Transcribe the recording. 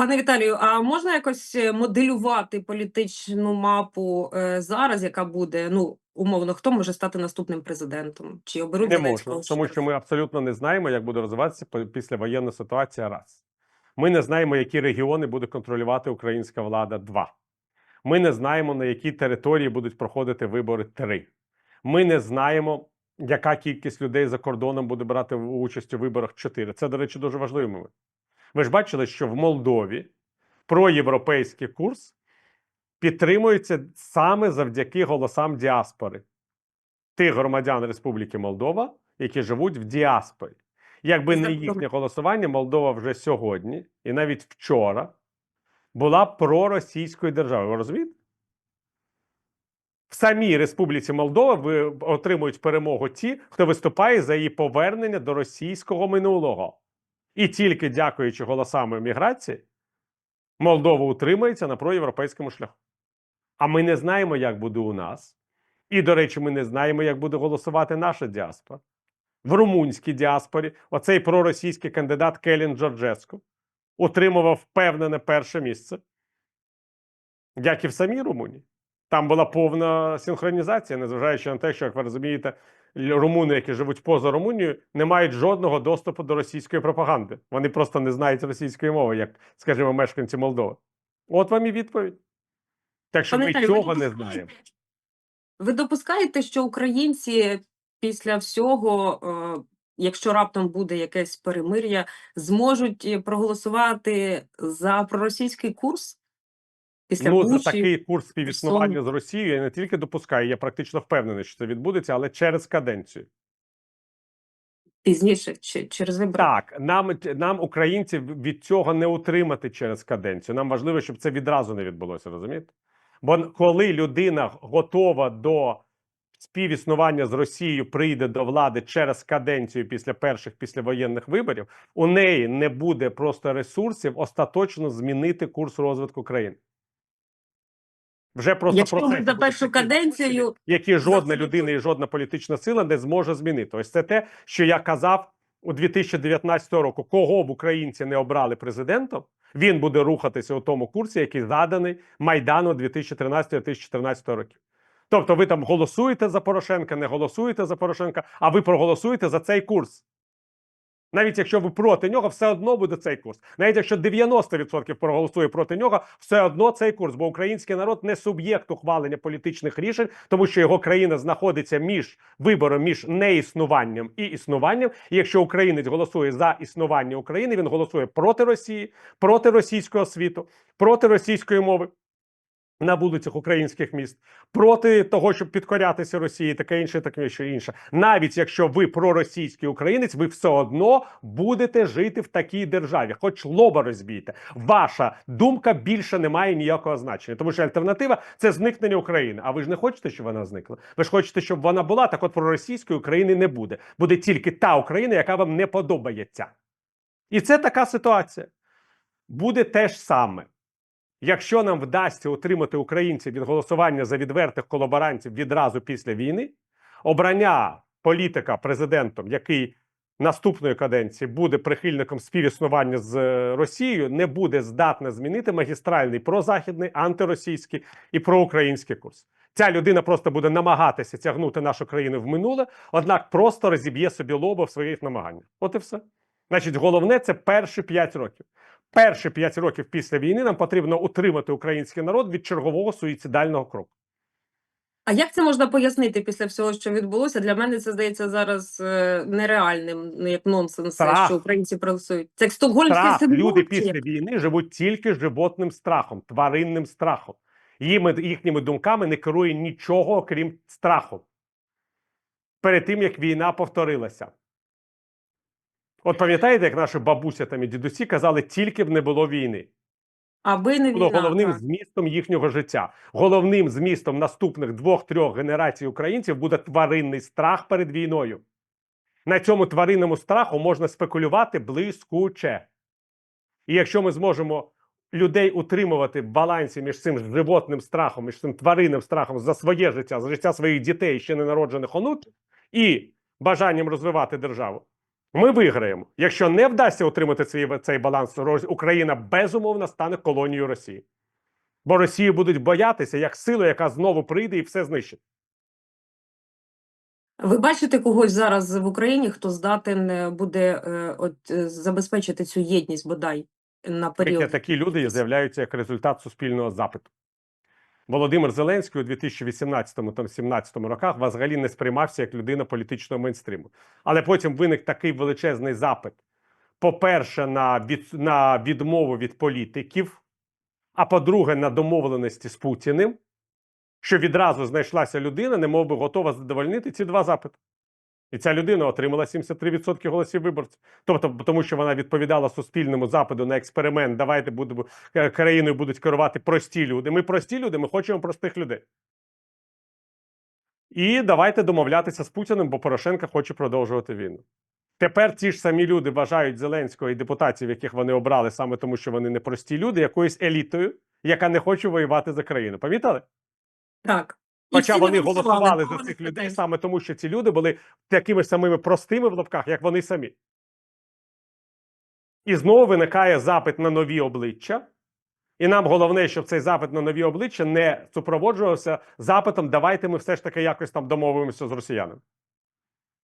Пане Віталію, а можна якось е, моделювати політичну мапу е, зараз, яка буде, ну, умовно, хто може стати наступним президентом? Чи оберуть Не можна, тому що ми абсолютно не знаємо, як буде розвиватися післявоєнна ситуація. Раз ми не знаємо, які регіони буде контролювати українська влада. Два ми не знаємо, на якій території будуть проходити вибори. Три ми не знаємо, яка кількість людей за кордоном буде брати участь у виборах. Чотири це, до речі, дуже важливий момент. Ви ж бачили, що в Молдові проєвропейський курс підтримується саме завдяки голосам діаспори тих громадян Республіки Молдова, які живуть в діаспорі. Якби не їхнє голосування, Молдова вже сьогодні і навіть вчора була проросійською державою. Ви розумієте? В самій Республіці Молдова ви отримують перемогу ті, хто виступає за її повернення до російського минулого. І тільки дякуючи голосам еміграції, Молдова утримується на проєвропейському шляху. А ми не знаємо, як буде у нас. І, до речі, ми не знаємо, як буде голосувати наша діаспора. В румунській діаспорі оцей проросійський кандидат Келін Джорджеско отримував впевнене перше місце, як і в самій Румунії. Там була повна синхронізація, незважаючи на те, що, як ви розумієте, румуни, які живуть поза Румунією, не мають жодного доступу до російської пропаганди. Вони просто не знають російської мови, як, скажімо, мешканці Молдови. От вам і відповідь. Так що Пане ми цього не знаємо. Ви допускаєте, що українці після всього, е, якщо раптом буде якесь перемир'я, зможуть е, проголосувати за проросійський курс? Після Ну, за такий курс співіснування з Росією я не тільки допускаю, я практично впевнений, що це відбудеться, але через каденцію. пізніше, через вибори? Так, нам, нам, українців, від цього не утримати через каденцію. Нам важливо, щоб це відразу не відбулося, розумієте? Бо коли людина готова до співіснування з Росією, прийде до влади через каденцію після перших післявоєнних виборів, у неї не буде просто ресурсів остаточно змінити курс розвитку країни. Вже просто Якщо процеси за першу каденцію які жодна людина і жодна політична сила не зможе змінити. Ось це те, що я казав у 2019 року. Кого б українці не обрали президентом, він буде рухатися у тому курсі, який заданий Майдану 2013-2014 років. Тобто, ви там голосуєте за Порошенка, не голосуєте за Порошенка, а ви проголосуєте за цей курс. Навіть якщо ви проти нього, все одно буде цей курс. Навіть якщо 90% проголосує проти нього, все одно цей курс, бо український народ не суб'єкт ухвалення політичних рішень, тому що його країна знаходиться між вибором між неіснуванням і існуванням. І якщо українець голосує за існування України, він голосує проти Росії, проти російського світу, проти російської мови. На вулицях українських міст проти того, щоб підкорятися Росії, таке інше, таке що інше. Навіть якщо ви проросійський українець, ви все одно будете жити в такій державі, хоч лоба розбійте. Ваша думка більше не має ніякого значення, тому що альтернатива це зникнення України. А ви ж не хочете, щоб вона зникла? Ви ж хочете, щоб вона була. Так, от проросійської України не буде. Буде тільки та Україна, яка вам не подобається. І це така ситуація. Буде те ж саме. Якщо нам вдасться утримати українців від голосування за відвертих колаборантів відразу після війни, обрання політика президентом, який наступної каденції буде прихильником співіснування з е, Росією, не буде здатна змінити магістральний прозахідний, антиросійський і проукраїнський курс. Ця людина просто буде намагатися тягнути нашу країну в минуле, однак просто розіб'є собі лоба в своїх намаганнях. От і все. Значить, головне це перші 5 років. Перші 5 років після війни нам потрібно утримати український народ від чергового суїцидального кроку. А як це можна пояснити після всього, що відбулося? Для мене це здається зараз е, нереальним, ну, як нонсенс, Страх. що українці проголосують. Це як стокгольмський Страх. синдром. Люди після війни живуть тільки животним страхом, тваринним страхом. Їм, їхніми думками не керує нічого, окрім страху. Перед тим, як війна повторилася. От пам'ятаєте, як наші бабуся там і дідусі казали, тільки б не було війни. Аби не було війна. головним так. змістом їхнього життя. Головним змістом наступних двох-трьох генерацій українців буде тваринний страх перед війною. На цьому тваринному страху можна спекулювати блискуче. І якщо ми зможемо людей утримувати в балансі між цим животним страхом, між цим тваринним страхом за своє життя, за життя своїх дітей, ще не народжених онуків, і бажанням розвивати державу, Ми виграємо. Якщо не вдасться отримати цей, цей баланс, Україна безумовно стане колонією Росії. Бо Росію будуть боятися як силу, яка знову прийде і все знищить. Ви бачите когось зараз в Україні, хто здатен е, буде е, от, е, забезпечити цю єдність бодай на період? такі люди з'являються як результат суспільного запиту. Володимир Зеленський у 2018-2017 роках взагалі не сприймався як людина політичного мейнстриму. Але потім виник такий величезний запит: по-перше, на, від, на відмову від політиків, а по-друге, на домовленості з Путіним, що відразу знайшлася людина, немов би готова задовольнити ці два запити. І ця людина отримала 73% голосів виборців. Тобто, тому що вона відповідала суспільному запиту на експеримент. Давайте будемо е, країною будуть керувати прості люди. Ми прості люди, ми хочемо простих людей. І давайте домовлятися з Путіним, бо Порошенко хоче продовжувати війну. Тепер ті ж самі люди вважають Зеленського і депутатів, яких вони обрали саме тому, що вони не прості люди, якоюсь елітою, яка не хоче воювати за країну. Помітили? Так. Хоча вони голосували, голосували за цих людей саме тому, що ці люди були такими ж самими простими в лапках, як вони самі. І знову виникає запит на нові обличчя. І нам головне, щоб цей запит на нові обличчя не супроводжувався запитом: давайте ми все ж таки якось там домовимося з росіянами.